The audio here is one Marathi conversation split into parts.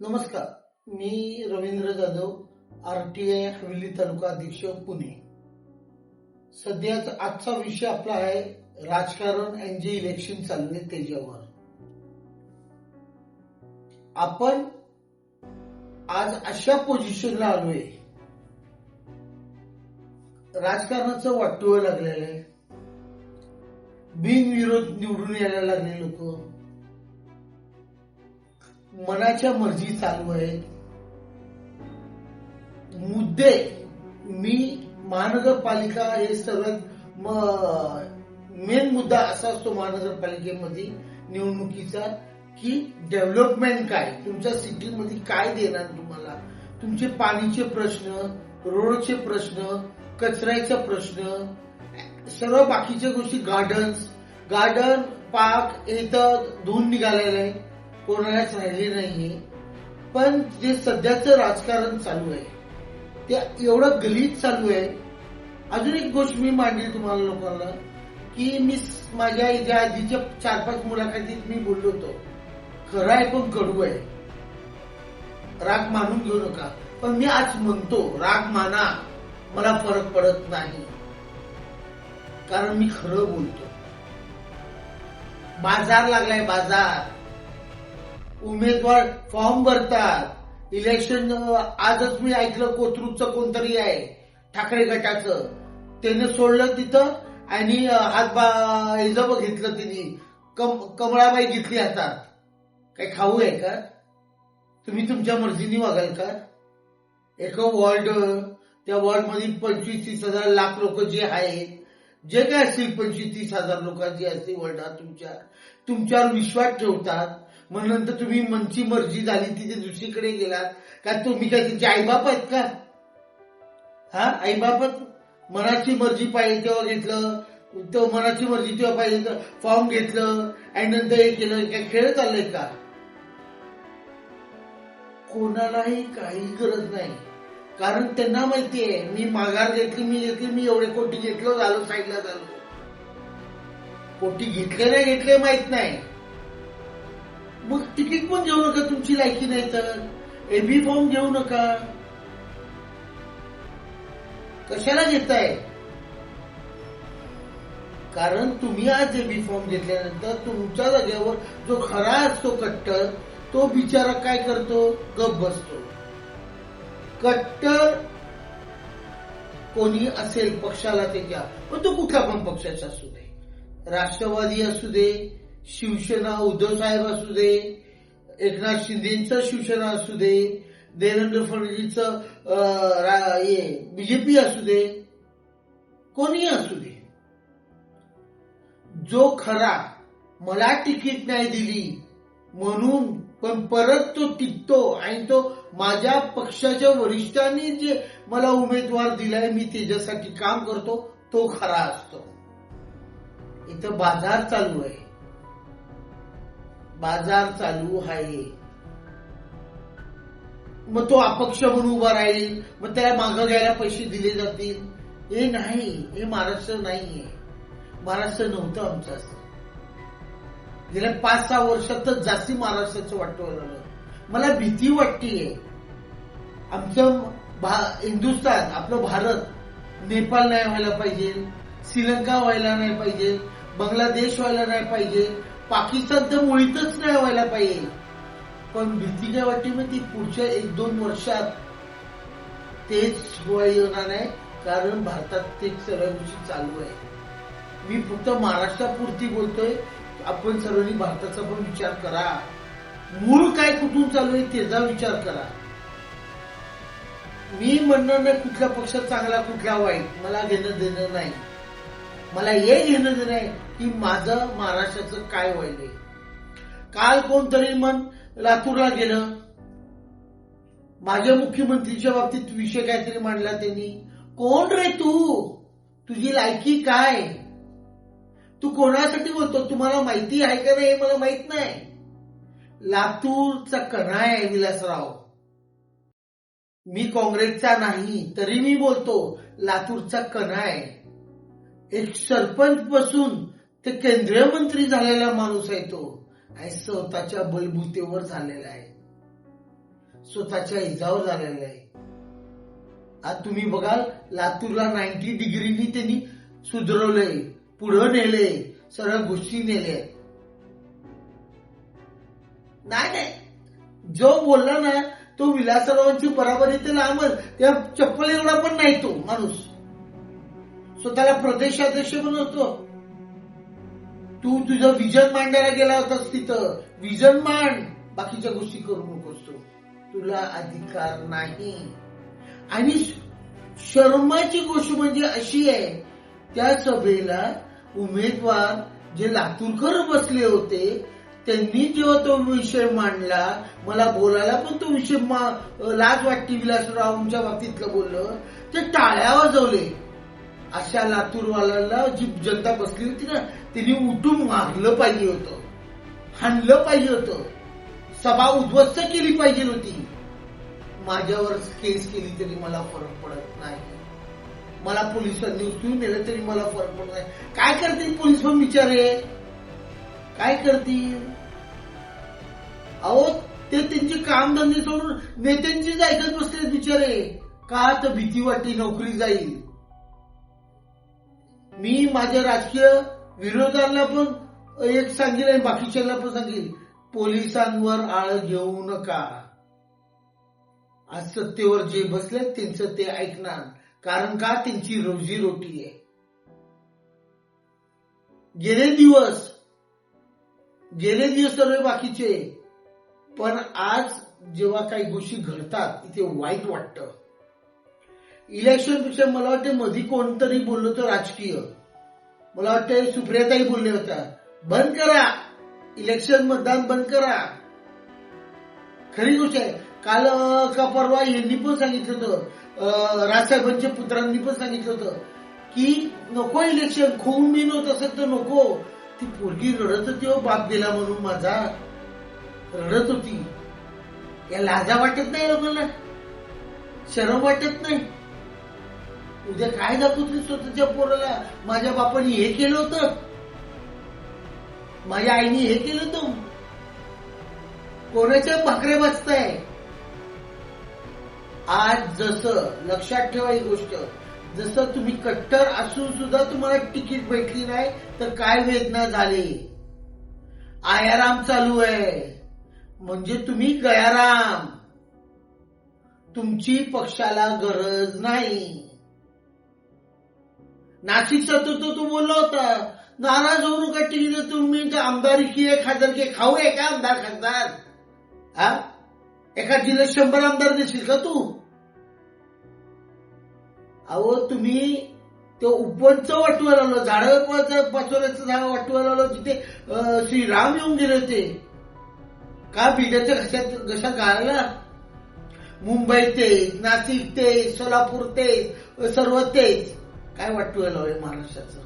नमस्कार मी Ravindra Jadhav R T I Haveli taluka अध्यक्ष पुणे. सध्याच आजचा विषय आपला आहे राजकारण आणि जे इलेक्शन चालू आहे त्याच्यावर. आपण आज अशा पोझिशनला आलोय. राजकारणाचं वाटोळ लागलेलं आहे. बिनविरोध निवडून यायला लागले लोक. मनाच्या मर्जी चालू आहेत. मुद्दे मी महानगरपालिका हे सर्वात मेन मुद्दा असा असतो महानगरपालिकेमध्ये निवडणुकीचा की डेव्हलपमेंट काय? तुमच्या सिटीमध्ये काय देणार तुम्हाला? तुमचे पाणीचे प्रश्न रोडचे प्रश्न कचऱ्याचा प्रश्न सर्व बाकीच्या गोष्टी गार्डन्स गार्डन पार्क इथं धुवून निघालेलं आहे. कोणालाच राहिले नाहीये. पण जे सध्याचं राजकारण चालू आहे ते एवढं गलीत चालू आहे. अजून एक गोष्ट मी मांडली तुम्हाला लोकांना की मी माझ्या ज्या आधीच्या चार पाच मुलाखतीत मी बोललो होतो. खरं आहे पण कडू आहे. राग मानून घेऊ नका. पण मी आज म्हणतो राग माना. मला फरक पडत नाही. कारण मी खरं बोलतो. बाजार लागलाय बाजार. उमेदवार फॉर्म भरतात. इलेक्शन आजच मी ऐकलं कोथरूडचं कोणतरी आहे ठाकरे गटाचं. त्याने सोडलं तिथं आणि हातबा घेतलं तिने. कम कमळाबाई घेतली हातात काय खाऊ आहे का? तुम्ही तुमच्या मर्जीने वागाल का? एका वॉर्ड त्या वॉर्डमध्ये पंचवीस तीस हजार लाख लोक जे आहेत जे काय असतील पंचवीस तीस हजार लोकांची असतील वॉर्डात तुमच्या तुमच्यावर विश्वास ठेवतात मग नंतर तुम्ही मनची मर्जी झाली तिथे दुसरीकडे गेलात. का तुम्ही काय तिचे आईबाप आहेत का? हा? आईबापच मनाची मर्जी पाहिजे तेव्हा घेतलं. तो मनाची मर्जी तेव्हा पाहिजे तर फॉर्म घेतलं. आणि नंतर हे केलं. काय खेळ चाललंय का? कोणालाही काही गरज नाही. कारण त्यांना माहितीये मी माघार घेतली मी घेतली मी एवढे कोटी घेतलो झालो साईडला झालो. कोटी घेतले नाही घेतले माहीत नाही. मग तिकीट पण घेऊ नका तुमची लायकी नाही तर. एबी फॉर्म घेऊ नका. कशाला घेताय? कारण तुम्ही आज एबी फॉर्म घेतल्यानंतर तुमच्या जागेवर जो खरा असतो कट्टर तो बिचारा काय करतो? गप बसतो. कट्टर कोणी असेल पक्षाला ते घ्या. पण तो कुठला पण पक्षाचा असू दे. राष्ट्रवादी असू दे शिवसेना उद्धव साहेब असू दे एकनाथ शिंदेचं शिवसेना असू दे देवेंद्र फडणवीसचं बीजेपी असू दे कोणी असू दे. जो खरा मला तिकीट नाही दिली म्हणून पण परत तो टिकतो आणि तो माझ्या पक्षाच्या वरिष्ठांनी जे मला उमेदवार दिलाय मी त्याच्यासाठी काम करतो तो खरा असतो. इथं बाजार चालू आहे. बाजार चालू आहे. मग तो अपक्ष म्हणून उभा राहील मग त्याला मागं घ्यायला पैसे दिले जातील. हे नाही हे महाराष्ट्र नाहीये. महाराष्ट्र नव्हतं आमचं असं. गेल्या पाच सहा वर्षात जास्ती महाराष्ट्राचं वाटतं झालं. मला भीती वाटतीये. आमचं भा- हिंदुस्थान आपलं भारत नेपाळ नाही व्हायला पाहिजे श्रीलंका व्हायला नाही पाहिजे बांगलादेश व्हायला नाही पाहिजे पाकिस्तान तर मुळीतच नाही व्हायला पाहिजे. पण भीती काय वाटते मग ती पुढच्या एक दोन वर्षात तेच येणार नाही कारण भारतात ते सगळ्या गोष्टी चालू आहे. मी फक्त महाराष्ट्रापुरती बोलतोय आपण सर्वांनी भारताचा पण विचार करा. मूळ काय कुठून चालू आहे त्याचा विचार करा. मी म्हणणार नाही कुठल्या पक्षात चांगला कुठला वाईट मला घेणं देणं नाही. मला हे घेणं देणं आहे. की माझं महाराष्ट्राचं काय व्हायलंय काल कोणतरी मन लातूरला गेलं. माझ्या मुख्यमंत्रीच्या बाबतीत विषय काहीतरी मांडला त्यांनी. कोण रे तू? तुझी लायकी काय? तू कोणासाठी बोलतो? तुम्हाला माहिती आहे का नाही हे मला माहीत नाही. लातूरचा कणा आहे विलासराव. मी काँग्रेसचा नाही तरी मी बोलतो लातूरचा कणा आहे. एक सरपंच पासून ते केंद्रीय मंत्री झालेला माणूस आहे तो. आणि स्वतःच्या बलबुतेवर झालेला आहे. स्वतःच्या इजावर झालेला आहे. आज तुम्ही बघाल लातूरला नाईन्टी डिग्रीनी त्यांनी सुधरवलंय. पुढं नेले सरळ गोष्टी नेल्या नाही नाही. जो बोलला ना तो विलासरावांची बराबरी ते लांबच त्या चप्पल एवढा पण नाही तो माणूस. स्वतःला प्रदेशाध्यक्ष बनवतो तू तुझं विजन मांडायला गेला होतास तिथं. विजन मांड. बाकीच्या गोष्टी करू नकोस तू. तुला अधिकार नाही. आणि शर्माची गोष्ट म्हणजे अशी आहे त्या सभेला उमेदवार जे लातूरकर बसले होते त्यांनी जेव्हा तो विषय मांडला मला बोलायला पण तो विषय लाज वाटते विलासरावांच्या बाबतीतलं बोललं ते टाळ्या वाजवले. अशा लातूरवाल्याला जी जनता बसली होती ना त्यांनी उठून मारलं पाहिजे होतं. हाणलं पाहिजे होतं. सभा उद्ध्वस्त केली पाहिजे होती. माझ्यावर केस केली तरी मला फरक पडत नाही. मला पोलिसांनी उचलून नेलं तरी मला फरक पडत नाही. काय करतील पोलीस पण आहे काय करतील? अहो ते त्यांचे कामधंदे सोडून नेत्यांची ऐकत बसले बिचारे. का तर भीती वाटते नोकरी जाईल? मी माझ्या राजकीय विरोधाला पण एक सांगेल आणि बाकीच्याला पण सांगेल पोलिसांवर आळ घेऊ नका. आज सत्तेवर जे बसले त्यांचं ते ऐकणार कारण का त्यांची रोजी रोटी आहे. गेले दिवस गेले दिवस सर्व बाकीचे पण आज जेव्हा काही गोष्टी घडतात इथे वाईट वाटतं. इलेक्शनपेक्षा मला वाटते मधी कोणतरी बोललो तर राजकीय. मला वाटतं सुप्रियाताई बोलले होत्या. बंद करा. इलेक्शन मतदान बंद करा. खरी गोष्ट आहे. काल का परवा यांनी पण सांगितलं होतं. राजसाहेबांच्या पुत्रांनी पण सांगितलं होतं की नको इलेक्शन खून बिन होत असेल तर नको. ती पोरगी रडत होती हो बाप गेला म्हणून माझा. रडत होती. या लाजा वाटत नाही लोकांना. शरम वाटत नाही. उद्या काय दाखवतील स्वतःच्या पोराला? माझ्या बापाने हे केलं होतं. माझ्या आईने हे केलं होतं. कोणाच्या भाकरे वाचताय आज जसं लक्षात ठेवा ही गोष्ट. जसं तुम्ही कट्टर असून सुद्धा तुम्हाला तिकीट भेटली नाही तर काय वेदना झाली? आयाराम चालू आहे. म्हणजे तुम्ही गयाराम. तुमची पक्षाला गरज नाही. नाशिकचा तो तो तू बोलला होता नाराज होऊ नका टीव्ही तुम्ही आमदारकी आहे खासदारकी खाऊ आहे का आमदार खासदार? हा? एका जिल्ह्यात शंभर आमदार देशील का तू? अहो तुम्ही तो उपवनच वाटवायला लावलं झाड पाचोऱ्याचं झाड वाटवायला लावलं तिथे श्रीराम येऊन गेले होते. का बिड्याच्या घशात घशात घालायला? मुंबई ते नाशिक तेच सोलापूर तेच सर्व तेच. काय वाटतोय लावलंय महाराष्ट्राचं?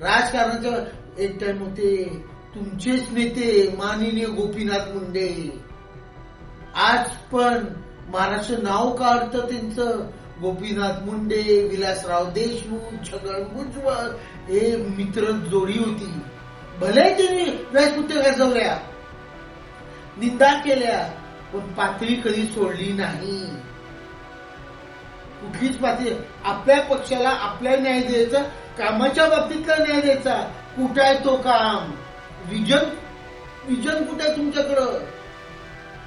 राजकारणाचं एक टाइम होते तुमचेच नेते माननीय गोपीनाथ मुंडे. आज पण महाराष्ट्र नाव काढतं त्यांचं. गोपीनाथ मुंडे विलासराव देशमुख छगन भुजबळ हे मित्र जोडी होती. भले त्यांनी व्यासपुत्या गाजवल्या निंदा केल्या पण पातळी कधी सोडली नाही. कुठलीच पातळी आपल्या पक्षाला आपल्या न्याय द्यायचा कामाच्या बाबतीतला न्याय द्यायचा. कुठं आहे तो काम? विजन विजन कुठं आहे तुमच्याकडं?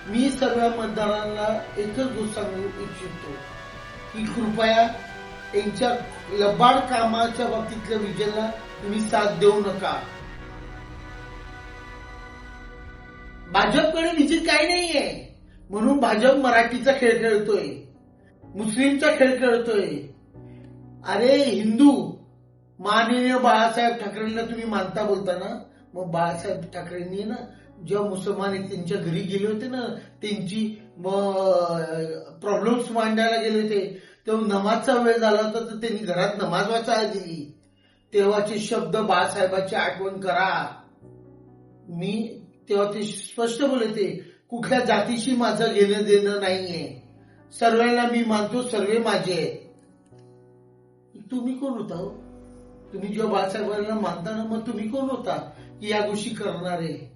मी सर्व मतदारांना एकच गोष्ट सांगू इच्छितो की कृपया यांच्या लबाड कामाच्या बाबतीतल्या विजयला तुम्ही साथ देऊ नका. भाजपकडे विजित काही नाहीये. म्हणून भाजप मराठीचा खेळ खेळतोय मुस्लिमचा खेळ खेळतोय. अरे हिंदू माननीय बाळासाहेब ठाकरेंना तुम्ही मानता बोलताना मग बाळासाहेब ठाकरेंनी ना जेव्हा मुसलमान त्यांच्या घरी गेले होते ना त्यांची प्रॉब्लेम्स मांडायला गेले होते तेव्हा नमाजचा वेळ झाला होता तर त्यांनी घरात नमाज वाचायला दिली तेव्हाचे शब्द बाळासाहेबांची आठवण करा. मी तेव्हा ते स्पष्ट बोलते कुठल्या जातीशी माझं घेणं देणं नाहीये. सर्वांना मी मानतो सर्व माझे आहेत. तुम्ही कोण होता हो? तुम्ही जेव्हा बाळासाहेबांना मानता ना मग तुम्ही कोण होता की या गोष्टी करणारे?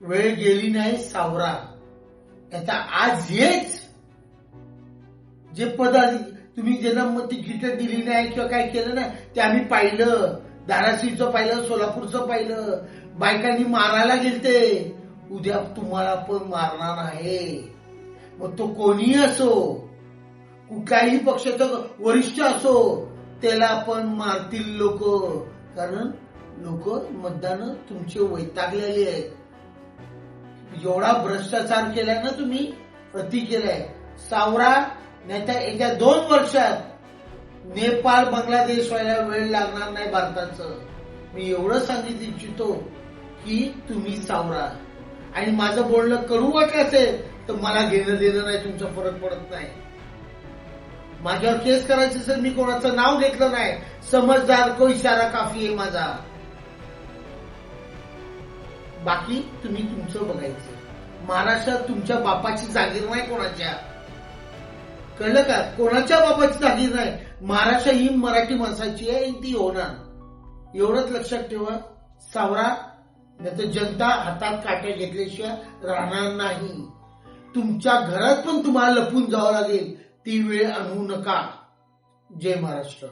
वेळ गेली नाही सावरा. त्याचा आज हेच जे पद तुम्ही ज्यांना मग तिकीट दिली नाही किंवा काय केलं ना ते आम्ही पाहिलं. धाराशिवचं पाहिलं सोलापूरचं पाहिलं. बायकांनी मारायला गेलते. उद्या तुम्हाला पण मारणार आहे. मग तो कोणी असो कुठल्याही पक्षाचं वरिष्ठ असो त्याला पण मारतील लोक. कारण लोक मतदान तुमचे वैतागलेले आहेत. एवढा भ्रष्टाचार केलाय ना तुम्ही अति केलाय. सावरा नाहीतर येत्या दोन वर्षात नेपाळ बांगलादेश व्हायला वेळ लागणार नाही भारताचं. मी एवढं सांगित इच्छितो की तुम्ही सावरा. आणि माझं बोलणं करू वाटलं असेल तर मला घेणं देणं नाही तुमचा फरक पडत नाही. माझ्यावर केस करायचं असेल मी कोणाचं नाव घेतलं नाही. समजदार को इशारा काफी आहे माझा. बाकी तुम्ही तुमचं बघायचं. महाराष्ट्रात तुमच्या बापाची जागीर नाही कोणाच्या. कळलं का? कोणाच्या बापाची जागीर नाही? महाराष्ट्र ही मराठी माणसाची आहे ती होणार. एवढंच लक्षात ठेवा. सावरा नाही जनता हातात काट्या घेतल्याशिवाय राहणार नाही. तुमच्या घरात पण तुम्हाला लपून जावं लागेल. ती वेळ आणू नका. जय महाराष्ट्र.